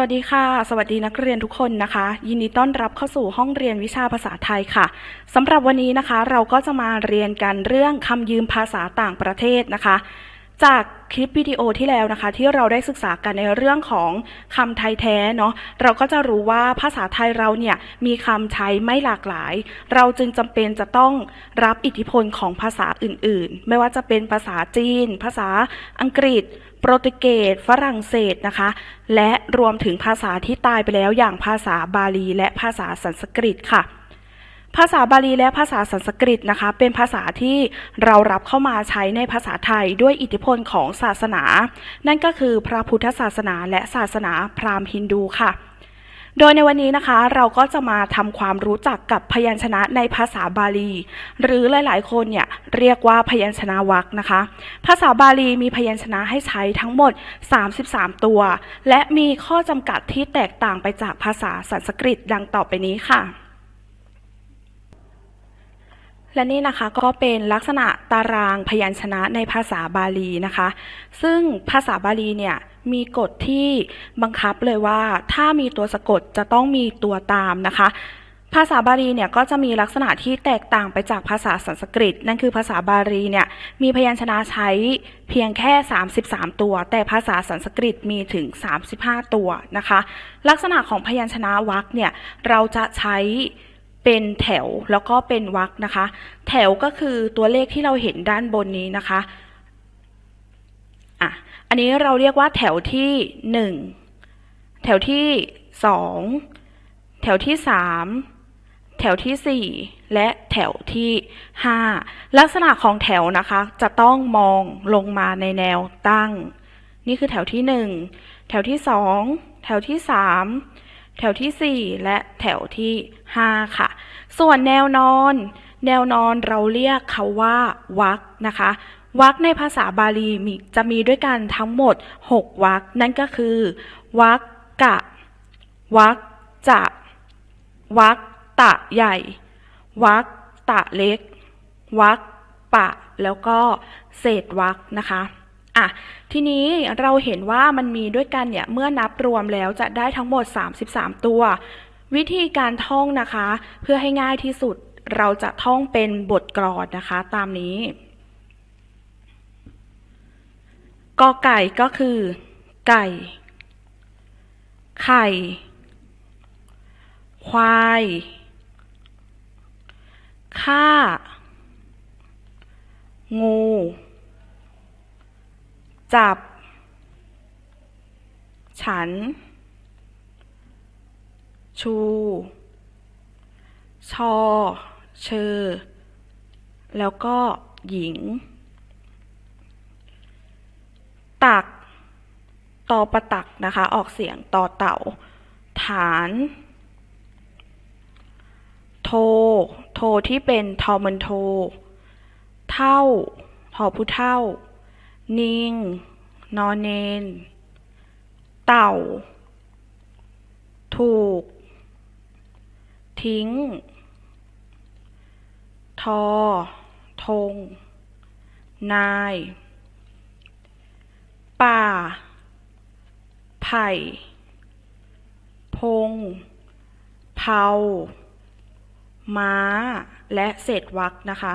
วัสดีค่ะ สวัสดีนักเรียนทุกคนนะคะ ยินดีต้อนรับเข้าสู่ห้องเรียนวิชาภาษาไทยค่ะสำหรับวันนี้นะคะ เราก็จะมาเรียนกันเรื่องคำยืมภาษาต่างประเทศนะคะ จากคลิปวิดีโอที่แล้วนะคะ ที่เราได้ศึกษากันในเรื่องของคำไทยแท้เนาะเราก็จะรู้ว่าภาษาไทยเราเนี่ยมีคำใช้ไม่หลากหลาย เราจึงจำเป็นจะต้องรับอิทธิพลของภาษาอื่น ๆ ไม่ว่าจะเป็นภาษาจีน ภาษาอังกฤษ โปรตุเกสฝรั่งเศสนะคะ และรวมถึงภาษาที่ตายไปแล้วอย่างภาษาบาลี และภาษาสันสกฤตค่ะภาษาบาลีและภาษาสันสกฤตนะคะ เป็นภาษาที่เรารับเข้ามาใช้ในภาษาไทยด้วยอิทธิพลของศาสนา นั่นก็คือพระพุทธศาสนาและศาสนาพราหมณ์ฮินดูค่ะ โดยในวันนี้นะคะเราก็จะมาทำความรู้จักกับพยัญชนะในภาษาบาลี หรือหลายๆ คนเนี่ยเรียกว่าพยัญชนะวรรคนะคะ ภาษาบาลีมีพยัญชนะให้ใช้ทั้งหมด 33 ตัว และมีข้อจำกัดที่แตกต่างไปจากภาษาสันสกฤตดังต่อไปนี้ค่ะ และนี่นะคะก็เป็นลักษณะตารางพยัญชนะในภาษาบาลีนะคะ ซึ่งภาษาบาลีเนี่ยมีกฎที่บังคับเลยว่า ถ้ามีตัวสะกดจะต้องมีตัวตามนะคะ ภาษาบาลีเนี่ยก็จะมีลักษณะที่แตกต่างไปจากภาษาสันสกฤต นั่นคือภาษาบาลีเนี่ยมีพยัญชนะใช้เพียงแค่ 33 ตัว แต่ภาษาสันสกฤตมีถึง 35 ตัวนะคะ ลักษณะของพยัญชนะวรรคเนี่ยเราจะใช้ เป็นแถวแล้วก็เป็นวรรคนะคะ แถวก็คือตัวเลขที่เราเห็นด้านบนนี้นะคะอะอันนี้เราเรียกว่าแถวที่หนึ่งแถวที่สองแถวที่สามแถวที่สี่และแถวที่ห้าลักษณะของแถวนะคะ จะต้องมองลงมาในแนวตั้ง นี่คือแถวที่หนึ่งแถวที่สองแถวที่สาม แถวที่สี่และแถวที่ห้าค่ะ ส่วนแนวนอน แนวนอนเราเรียกเขาว่าวรรคนะคะวรรคในภาษาบาลีมีจะมีด้วยกันทั้งหมด 6วรรคนั่นก็คือวรรคกะวรรคจะวรรคตะใหญ่วรรคตะเล็กวรรคปะ แล้วก็เศษวรรคนะคะ อะทีนี้เราเห็นว่ามันมีด้วยกันเนี่ยเมื่อนับรวมแล้วจะได้ทั้งหมด 33 ตัว วิธีการท่องนะคะ เพื่อให้ง่ายที่สุดเราจะท่องเป็นบทกลอนนะคะ ตามนี้กอไก่ก็คือ ไก่ ไข่ ควายข้างู จับ ฉัน ชู ชอ เชอ แล้วก็หญิง ตัก ตอประตักนะคะ ออกเสียงต่อเต่า ฐาน โท โทที่เป็นทอมันโท เท่า ทอผู้เท่า นิง นอนเนน เต่า ถูก ทิ้ง ทอ ทง นาย ป่า ไผ่ พง เผา ม้า และเศษวักนะคะ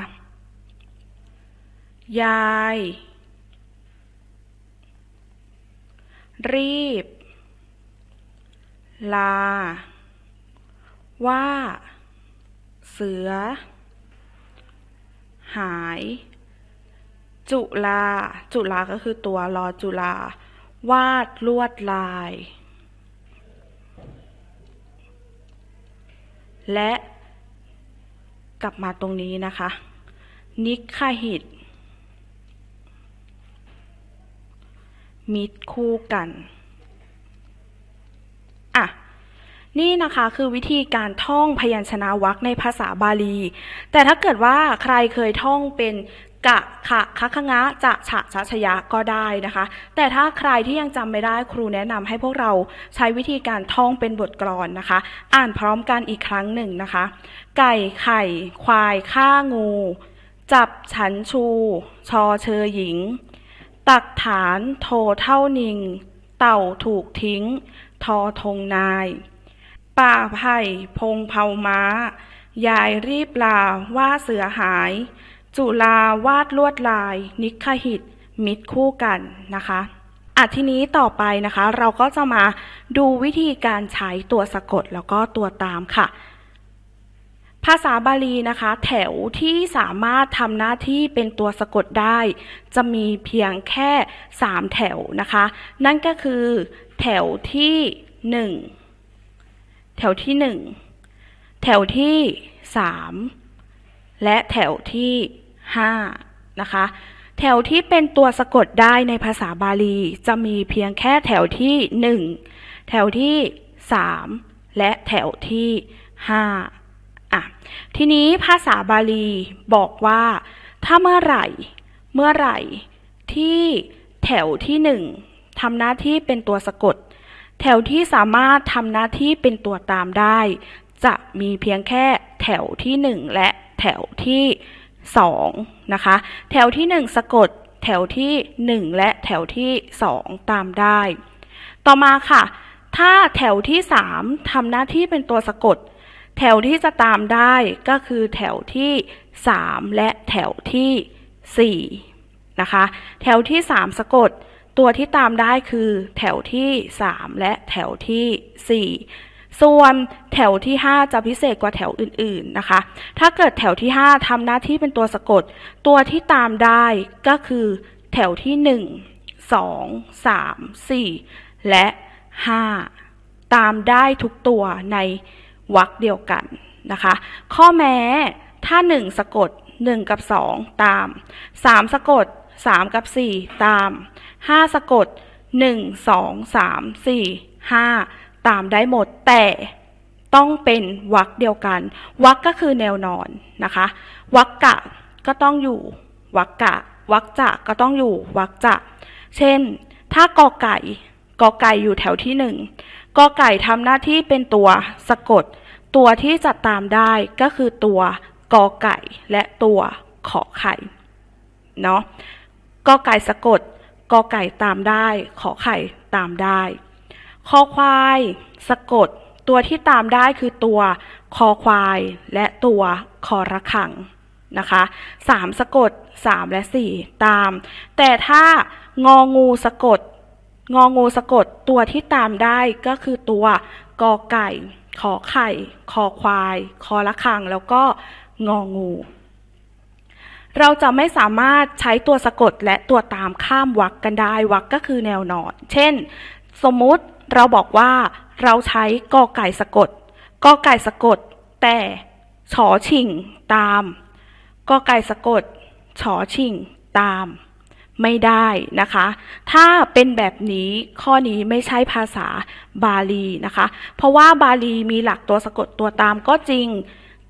ยาย รีบ ลา ว่า เสือ หาย จุลา จุลาก็คือตัวรอจุลา วาดลวดลาย และ กลับมาตรงนี้นะคะ นิคหิต มิตรคู่กันอะนี่นะคะคือวิธีการท่องพยัญชนะวรรคในภาษาบาลี แต่ถ้าเกิดว่าใครเคยท่องเป็นกะขะคะคะงะจะฉะชะชยะก็ได้นะคะ แต่ถ้าใครที่ยังจำไม่ได้ครูแนะนำให้พวกเราใช้วิธีการท่องเป็นบทกลอนนะคะ อ่านพร้อมกันอีกครั้งหนึ่งนะคะ ไก่ไข่ ควายฆ่างู จับฉันชู ชอเชอหญิง ตักฐานโทเท่านิง เต่าถูกทิ้ง ทอทงนาย ป่าไผ่พงเผาม้า ยายรีบลาว่าเสือหาย จุลาวาดลวดลาย นิคหิต มิตรคู่กันนะคะอะทีนี้ต่อไปนะคะ เราก็จะมาดูวิธีการใช้ตัวสะกดแล้วก็ตัวตามค่ะ ภาษาบาลีนะคะ แถวที่สามารถทำหน้าที่เป็นตัวสะกดได้ จะมีเพียงแค่ 3 แถวนะคะ นั่นก็คือ แถวที่ 1 แถวที่ 1 แถวที่ 3 และแถวที่ 5 นะคะ แถวที่เป็นตัวสะกดได้ในภาษาบาลี จะมีเพียงแค่แถวที่ 1 แถวที่ 3 และแถวที่ 5 อะทีนี้ภาษาบาลีบอกว่า ถ้าเมื่อไหร่ เมื่อไหร่ที่แถวที่หนึ่งทำหน้าที่เป็นตัวสะกด แถวที่สามารถทำหน้าที่เป็นตัวตามได้ จะมีเพียงแค่แถวที่หนึ่งและแถวที่สองนะคะ แถวที่หนึ่งสะกด แถวที่หนึ่งและแถวที่สองตามได้ ต่อมาค่ะ ถ้าแถวที่สามทำหน้าที่เป็นตัวสะกด แถวที่จะตามได้ก็คือแถวที่ 3 และแถวที่4นะคะแถวที่ 3 สะกด ตัวที่ตามได้คือ แถวที่ 3 และแถวที่ 4 ส่วนแถวที่ 5 จะพิเศษกว่าแถวอื่นๆนะคะ ถ้าเกิดแถวที่ 5ทำหน้าที่เป็นตัวสะกด ตัวที่ตามได้ก็คือแถวที่ 1 2 3 4 และ 5 ตามได้ทุกตัวใน วรรคเดียวกันนะคะ ข้อแม้ถ้า 1 สะกด 1 กับ 2 ตาม 3 สะกด 3 กับ 4 ตาม 5 สะกด 1 2 3 4 5 ตามได้หมดแต่ต้องเป็นวรรคเดียวกันวรรคก็คือแนวนอนนะคะวรรคกะก็ต้องอยู่วรรคกะวรรคจะก็ต้องอยู่วรรคจะ เช่น ถ้ากอไก่กอไก่อยู่แถวที่หนึ่งกอไก่ทำหน้าที่เป็นตัวสะกด ตัวที่จะตามได้ก็คือตัวกอไก่และตัวขอไข่เนาะกอไก่สะกดกอไก่ตามได้ ขอไข่ตามได้ คอควายสะกด ตัวที่ตามได้คือตัวคอควายและตัวคอระฆังนะคะสามสะกดสามและสี่ตาม แต่ถ้างองูสะกด งองูสะกดตัวที่ตามได้ก็คือตัวกอไก่ ขอไข่ คอควาย คอละคัง แล้วก็งองู เราจะไม่สามารถใช้ตัวสะกดและตัวตามข้ามวรรคกันได้วรรคก็คือแนวนอน เช่น สมมุติเราบอกว่าเราใช้กอไก่สะกดกอไก่สะกด แต่ฉอชิงตามกอไก่สะกดฉอชิงตาม ไม่ได้นะคะ ถ้าเป็นแบบนี้ข้อนี้ไม่ใช่ภาษาบาลีนะคะ เพราะว่าบาลีมีหลักตัวสะกดตัวตามก็จริง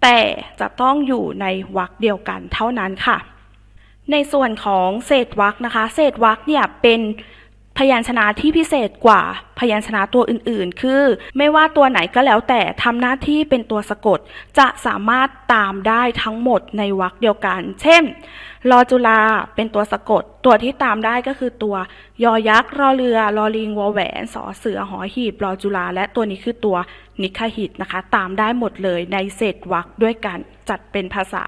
แต่จะต้องอยู่ในวรรคเดียวกันเท่านั้นค่ะ ในส่วนของเศษวรรคนะคะ เศษวรรคเนี่ยเป็นพยัญชนะที่พิเศษกว่าพยัญชนะตัวอื่นๆ คือ ไม่ว่าตัวไหนก็แล้วแต่ทำหน้าที่เป็นตัวสะกด จะสามารถตามได้ทั้งหมดในวรรคเดียวกัน เช่น ลอจุลาเป็นตัวสะกด ตัวที่ตามได้ก็คือตัวยอยักษ์รอเรือรอลิงวอแหวนสอเสือหอหีบรอจุลา และตัวนี้คือตัวนิคหิตนะคะ ตามได้หมดเลยในเศษวรรคด้วยกันจัดเป็นภาษา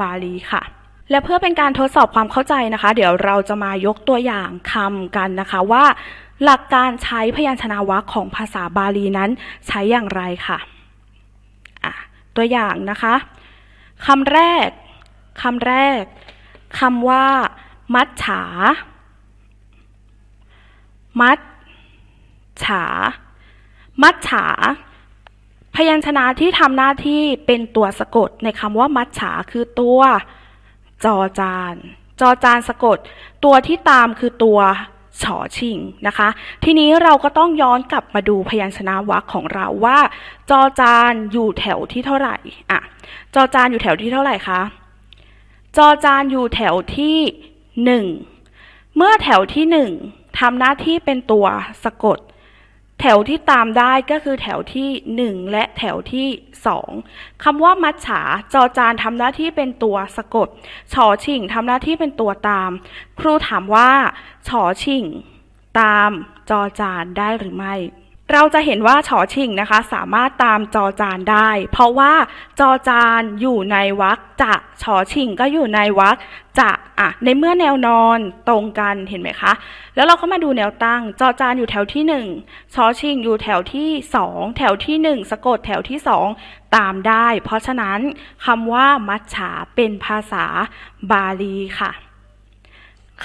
บาลีค่ะและเพื่อเป็นการทดสอบความเข้าใจนะคะ เดี๋ยวเราจะมายกตัวอย่างคำกันนะคะว่า หลักการใช้พยัญชนะวรรคของภาษาบาลีนั้นใช้อย่างไรค่ะอะตัวอย่างนะคะคำแรกคำแรก คำว่า มัดฉา มัดฉา มัดฉา พยัญชนะที่ทำหน้าที่เป็นตัวสะกดในคำว่ามัดฉาคือตัว จอจาน จอจานสะกด ตัวที่ตามคือตัวฉอชิงนะคะ ทีนี้เราก็ต้องย้อนกลับมาดูพยัญชนะวรรคของเราว่า จอจานอยู่แถวที่เท่าไหร่อะจอจานอยู่แถวที่เท่าไหร่คะ จอจานอยู่แถวที่หนึ่งเมื่อแถวที่หนึ่งทำหน้าที่เป็นตัวสะกด แถวที่ตามได้ก็คือแถวที่หนึ่งและแถวที่สองคำว่ามัจฉาจอจานทำหน้าที่เป็นตัวสะกดชอชิงทำหน้าที่เป็นตัวตาม ครูถามว่าชอชิงตามจอจานได้หรือไม่ เราจะเห็นว่าฉอชิงนะคะ สามารถตามจอจานได้ เพราะว่าจอจานอยู่ในวรรคจะฉอชิงก็อยู่ในวรรคจะอะในเมื่อแนวนอนตรงกันเห็นไหมคะ แล้วเราก็มาดูแนวตั้ง จอจานอยู่แถวที่หนึ่งชอชิงอยู่แถวที่สองแถวที่หนึ่งสะกดแถวที่สองตามได้ เพราะฉะนั้นคำว่ามัจฉาเป็นภาษาบาลีค่ะ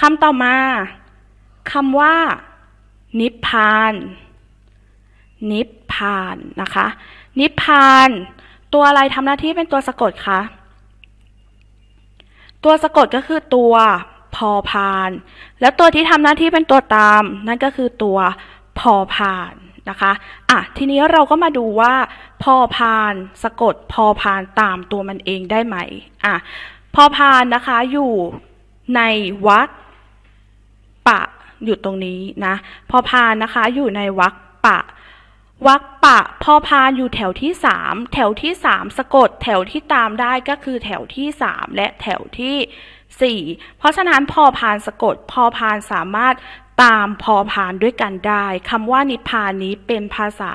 คำต่อมาคำว่า นิพพาน นิพพานนะคะ นิพพาน ตัวอะไรทำหน้าที่เป็นตัวสะกดคะ ตัวสะกดก็คือตัวพอพาน แล้วตัวที่ทำหน้าที่เป็นตัวตาม นั่นก็คือตัวพอพานนะคะอะทีนี้เราก็มาดูว่า พอพานสะกดพอพานตามตัวมันเองได้ไหมอะพอพานนะคะอยู่ในวรรคปะอยู่ตรงนี้นะ พอพานนะคะอยู่ในวรรคปะ วักปะพอพานอยู่แถวที่สามแถวที่สามสะกด แถวที่ตามได้ก็คือแถวที่สามและแถวที่สี่เพราะฉะนั้นพอพานสะกด พอพานสามารถตามพอพานด้วยกันได้คำว่านิพพานนี้เป็นภาษา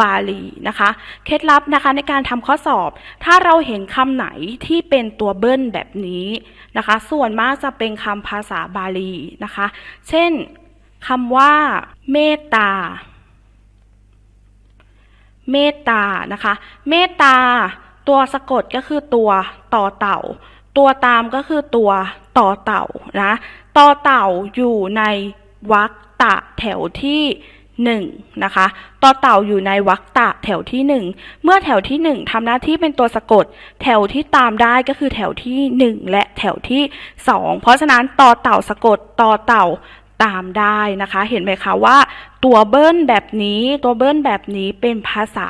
บาลีนะคะ เคล็ดลับนะคะในการทำข้อสอบ ถ้าเราเห็นคำไหนที่เป็นตัวเบิ้ลแบบนี้นะคะ ส่วนมากจะเป็นคำภาษาบาลีนะคะ เช่นคำว่าเมตตา เมตตานะคะ เมตตา ตัวสะกดก็คือตัวต่อเต่า ตัวตามก็คือตัวต่อเต่านะต่อเต่าอยู่ในวรรคตะแถวที่หนึ่งนะคะต่อเต่าอยู่ในวรรคตะแถวที่หนึ่งเมื่อแถวที่หนึ่งทำหน้าที่เป็นตัวสะกด แถวที่ตามได้ก็คือแถวที่หนึ่งและแถวที่สองเพราะฉะนั้นต่อเต่าสะกดต่อเต่า ตามได้นะคะ เห็นไหมคะว่าตัวเบิ้ลแบบนี้ตัวเบิ้ลแบบนี้เป็นภาษา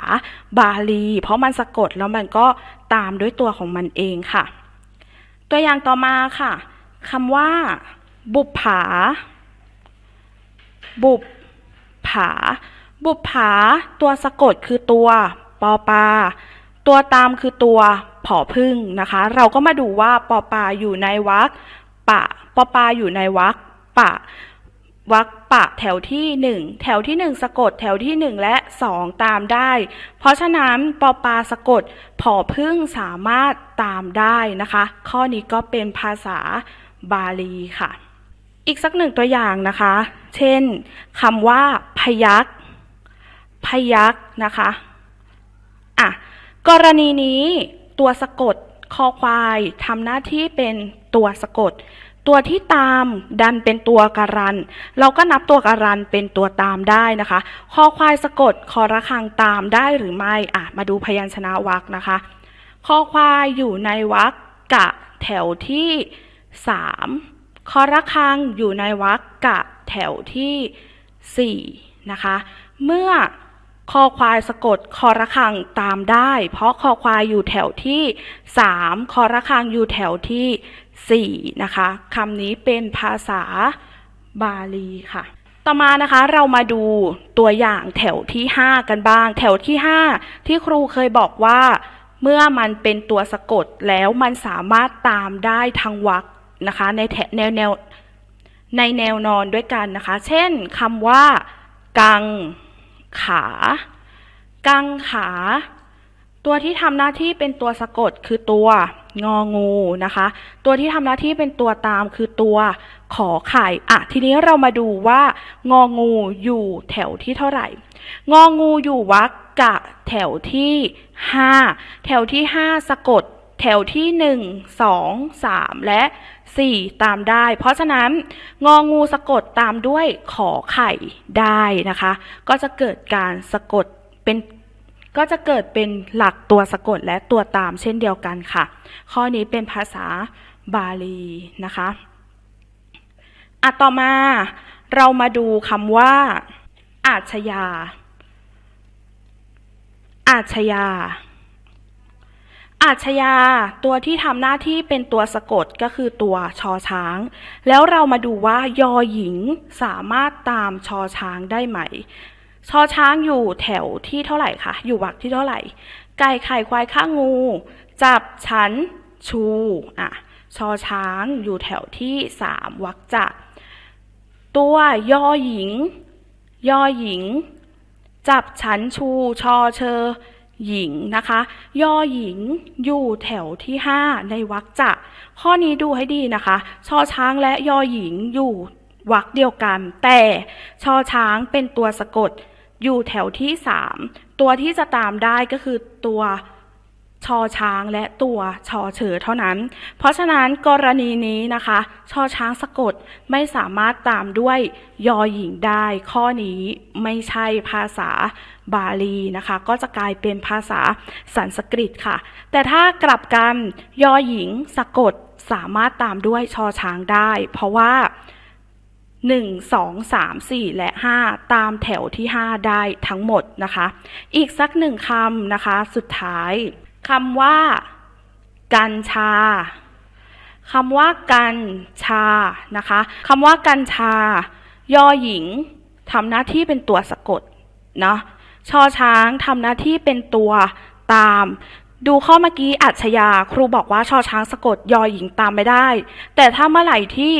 บาลี เพราะมันสะกดแล้วมันก็ตามด้วยตัวของมันเองค่ะ ตัวอย่างต่อมาค่ะคำว่า บุปผา บุปผา บุปผา ตัวสะกดคือตัวปอปา ตัวตามคือตัวผอพึ่งนะคะ เราก็มาดูว่าปอปาอยู่ในวรรคปะปอปาอยู่ในวรรคปะ วรรคปะแถวที่หนึ่งแถวที่หนึ่งสะกด แถวที่หนึ่งและสองตามได้ เพราะฉะนั้นปอปาสะกดผอพึ่งสามารถตามได้นะคะ ข้อนี้ก็เป็นภาษาบาลีค่ะ อีกสักหนึ่งตัวอย่างนะคะ เช่นคำว่า พยักพยักนะคะอะกรณีนี้ตัวสะกดคอควายทำหน้าที่เป็นตัวสะกด ตัวที่ตามดันเป็นตัวการัน เราก็นับตัวการันเป็นตัวตามได้นะคะ คอควายสะกดคอระฆังตามได้หรือไม่อะมาดูพยัญชนะวรรคนะคะ คอควายอยู่ในวรรคกะแถวที่สามคอระฆังอยู่ในวรรคกะแถวที่สี่นะคะ เมื่อคอควายสะกดคอระฆังตามได้ เพราะคอควายอยู่แถวที่สามคอระฆังอยู่แถวที่ สี่นะคะคำนี้เป็นภาษาบาลีค่ะ ต่อมานะคะเรามาดูตัวอย่างแถวที่ 5 กันบ้าง แถวที่ 5 ที่ครูเคยบอกว่า เมื่อมันเป็นตัวสะกดแล้วมันสามารถตามได้ทั้งวรรคนะคะในแถแนวแนวในแนวนอนด้วยกันนะคะ เช่นคำว่า กังขา กังขา ตัวที่ทำหน้าที่เป็นตัวสะกดคือตัว งองูนะคะ ตัวที่ทำหน้าที่เป็นตัวตามคือตัวขอไข่อะทีนี้เรามาดูว่างองูอยู่แถวที่เท่าไหร่ งองูอยู่วรรคกะแถวที่ 5 แถวที่ 5 สะกดแถวที่ 1 2 3 และ 4 ตามได้ เพราะฉะนั้นงองูสะกดตามด้วยขอไข่ได้นะคะ ก็จะเกิดการสะกดเป็น ก็จะเกิดเป็นหลักตัวสะกดและตัวตามเช่นเดียวกันค่ะ ข้อนี้เป็นภาษาบาลีนะคะอะต่อมาเรามาดูคำว่า อาชญา อาชญา อาชญา ตัวที่ทำหน้าที่เป็นตัวสะกดก็คือตัวชอช้าง แล้วเรามาดูว่ายอหญิงสามารถตามชอช้างได้ไหม ชอช้างอยู่แถวที่เท่าไหร่คะอยู่วรรคที่เท่าไหร่ ไก่ไข่ควายข้างูจับฉันชูอะชอช้างอยู่แถวที่สามวรรคจะ ตัวยอหญิงยอหญิง จับชั้นชูชอเชอหญิงนะคะยอหญิงอยู่แถวที่5ในวรรคจะ ข้อนี้ดูให้ดีนะคะ ชอช้างและยอหญิงอยู่วรรคเดียวกัน แต่ชอช้างเป็นตัวสะกด อยู่แถวที่ 3 ตัวที่จะตามได้ก็คือตัวชอช้างและตัวชอเฉอเท่านั้น เพราะฉะนั้นกรณีนี้นะคะ ชอช้างสะกดไม่สามารถตามด้วยยอหญิงได้ ข้อนี้ไม่ใช่ภาษาบาลีนะคะ ก็จะกลายเป็นภาษาสันสกฤตค่ะ แต่ถ้ากลับกันยอหญิงสะกดสามารถตามด้วยชอช้างได้ เพราะว่า 1 2 3 4 และ 5 ตามแถวที่ 5 ได้ทั้งหมดนะคะ อีกสักหนึ่งคำนะคะ สุดท้ายคำว่า กัญชาคำว่ากัญชานะคะคำว่ากัญชา ยอหญิงทำหน้าที่เป็นตัวสะกดเนาะชอช้างทำหน้าที่เป็นตัวตาม ดูข้อเมื่อกี้อัจฉยาครูบอกว่าชอช้างสะกดยอหญิงตามไม่ได้ แต่ถ้าเมื่อไหร่ที่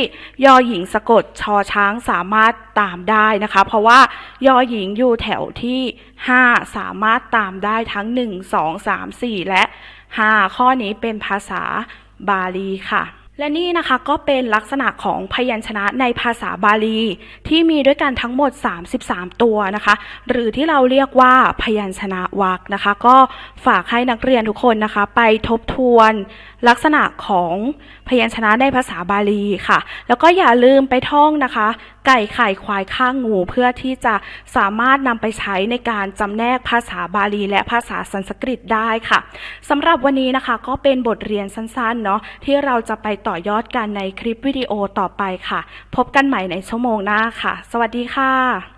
ยอหญิงสะกดชอช้างสามารถตามได้นะคะ เพราะว่ายอหญิงอยู่แถวที่ 5 สามารถตามได้ทั้ง 1 2 3 4 และ 5 ข้อนี้เป็นภาษาบาลีค่ะ และนี่นะคะก็เป็นลักษณะของพยัญชนะในภาษาบาลี ที่มีด้วยกันทั้งหมด 33 ตัวนะคะ หรือที่เราเรียกว่าพยัญชนะวรรคนะคะ ก็ฝากให้นักเรียนทุกคนนะคะ ไปทบทวน ลักษณะของพยัญชนะในภาษาบาลีค่ะ แล้วก็อย่าลืมไปท่องนะคะ ไก่ไข่ควายข้างงูเพื่อที่จะสามารถนำไปใช้ในการจำแนกภาษาบาลี และภาษาสันสกฤตได้ค่ะสำหรับวันนี้นะคะก็เป็นบทเรียนสั้นๆเนาะที่เราจะไปต่อยอดกันในคลิปวิดีโอต่อไปค่ะ พบกันใหม่ในชั่วโมงหน้าค่ะ สวัสดีค่ะ